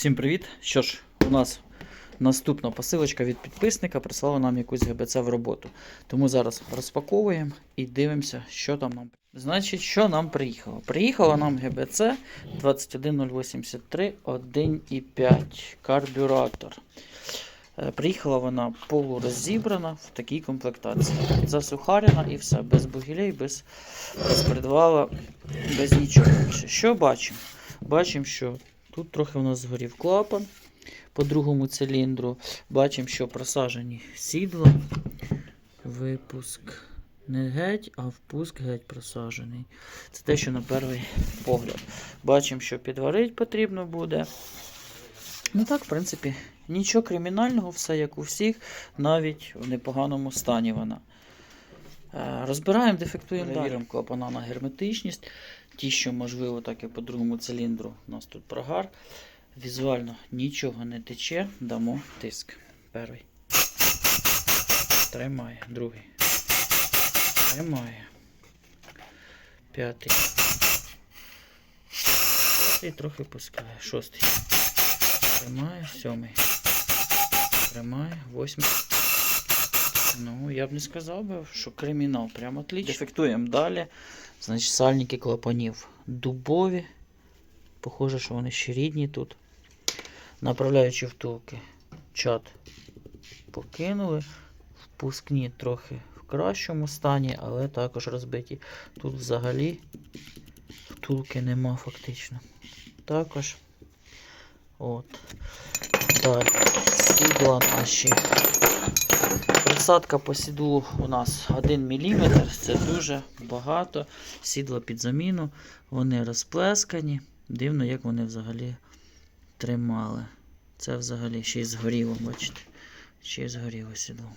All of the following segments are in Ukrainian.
Всім привіт! Що ж, у нас наступна посилочка від підписника прислала нам якусь ГБЦ в роботу. Тому зараз розпаковуємо і дивимося, що там нам. Значить, що нам приїхало? Приїхала нам ГБЦ 21083 1,5 карбюратор. Е, Приїхала вона полурозібрана в такій комплектації. Засухарена і все, без бугілей, без, без придвала, без нічого. Що бачимо? Бачимо, що тут трохи у нас згорів клапан по другому циліндру. Бачимо, що просажені сідла. Випуск не геть, а впуск геть просажений. Це те, що на перший погляд. Бачимо, що підварити потрібно буде. Ну так, в принципі, нічого кримінального, все як у всіх, навіть в непоганому стані вона. Е, Розбираємо, дефектуємо, перевіримо клапана на герметичність. Ті, що можливо, так і по другому циліндру, у нас тут прогар. Візуально нічого не тече, дамо тиск. Перший. Тримає. Другий. Тримає. П'ятий. П'ятий трохи пускає. Шостий. Тримає. Сьомий. Тримає. Восьмий. Ну, я б не сказав би, що кримінал. Прям отлично. Дефектуємо далі. Значить, сальники клапанів дубові. Похоже, що вони ще рідні тут. Направляючи втулки. Чат покинули. Впускні трохи в кращому стані, але також розбиті. Тут взагалі втулки нема фактично. Також. От. Далі. Сідла наші. Присадка по сідлу у нас 1 мм, це дуже багато. Сідло під заміну, вони розплескані. Дивно, як вони взагалі тримали. Це взагалі ще й згоріло, бачите? Ще й згоріло сідло.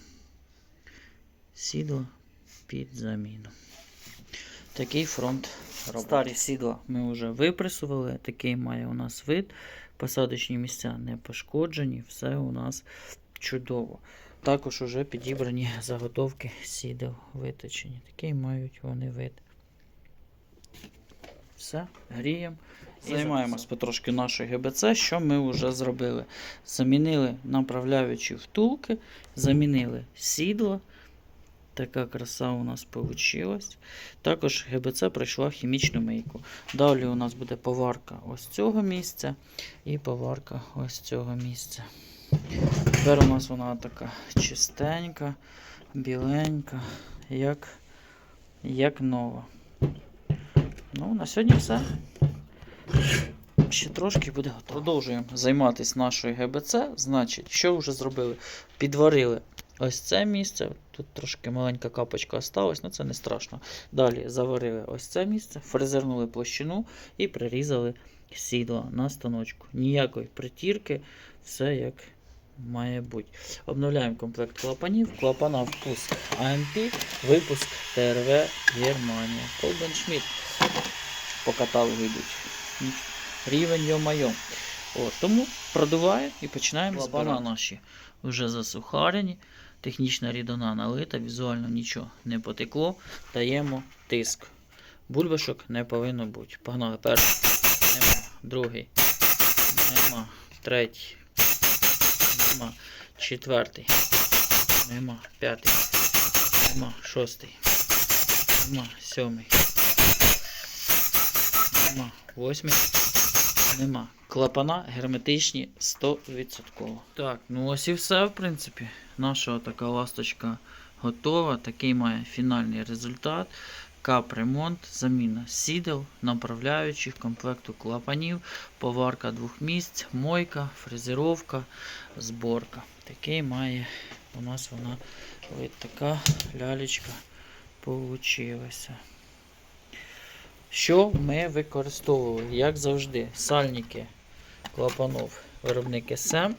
Сідло під заміну. Такий фронт роботи. Старі сідла ми вже випресували. Такий має у нас вид. Посадочні місця не пошкоджені, все у нас чудово. Також уже підібрані заготовки сідел виточені. Такий мають вони вид. Все, гріємо. Займаємось потрошки нашої ГБЦ, що ми вже зробили. Замінили направляючі втулки, замінили сідло. Така краса у нас вийшла. Також ГБЦ пройшла хімічну мийку. Далі у нас буде поварка ось цього місця і поварка ось цього місця. Тепер у нас вона така чистенька, біленька, як, як нова. Ну, на сьогодні все. Ще трошки буде. Продовжуємо займатися нашою ГБЦ. Значить, що вже зробили? Підварили ось це місце. Тут трошки маленька капочка осталась, але це не страшно. Далі заварили ось це місце, фрезернули площину і прирізали сідло на станочку. Ніякої притірки, все як має бути. Обновляємо комплект клапанів. Клапана впуск АМП, випуск ТРВ Германія. Колбеншміт по каталогу йдуть. Рівень йо-майо. Тому продуває і починаємо Клапана наші вже засухарені. Технічна рідина налита, візуально нічого не потекло. Даємо тиск. Бульбашок не повинно бути. Погнали. Перший. Нема. Другий. Нема. Третій. Нема. Четвертий. Нема. П'ятий. Нема. Шостий. Нема. Сьомий. Нема. Восьмий. Нема. Клапана герметичні 100%. Так, ну ось і все, в принципі. Наша така ласточка готова. Такий має фінальний результат. Капремонт, заміна сідел, направляючих, комплекту клапанів, поварка двох місць, мойка, фрезеровка, зборка. Такий має у нас вона ось така лялечка получилася. Що ми використовували? Як завжди, сальники клапанов виробник СМ,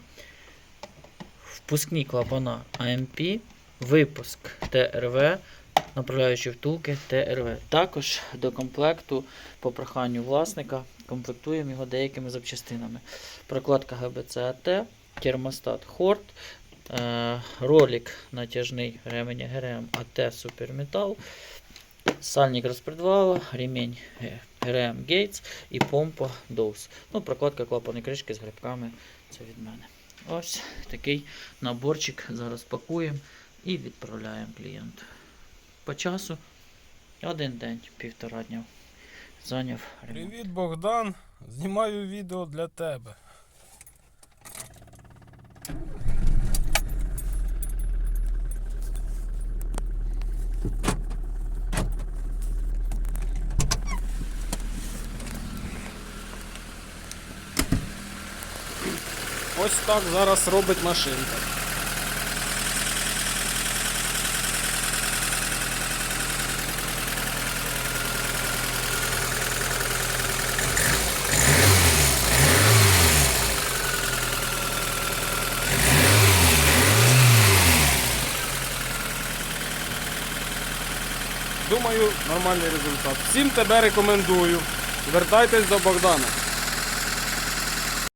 впускні клапана АМП, випуск ТРВ, направляючі втулки ТРВ. Також до комплекту по проханню власника комплектуємо його деякими запчастинами. Прокладка ГБЦ АТ, термостат Хорт, е, ролик натяжний ременя ГРМ АТ Суперметал, Сальник розпредвала, ремінь е, Gates і помпа DOS. Ну, прокладка клапаної кришки з грибками. Це від мене. Ось такий наборчик. Зараз пакуємо і відправляємо клієнту. По часу один день, півтора дня. Зайняв ремонт. Привіт, Богдан. Знімаю відео для тебе. Ось так зараз робить машинка. Думаю, нормальний результат. Всім тебе рекомендую. Звертайтесь до Богдана.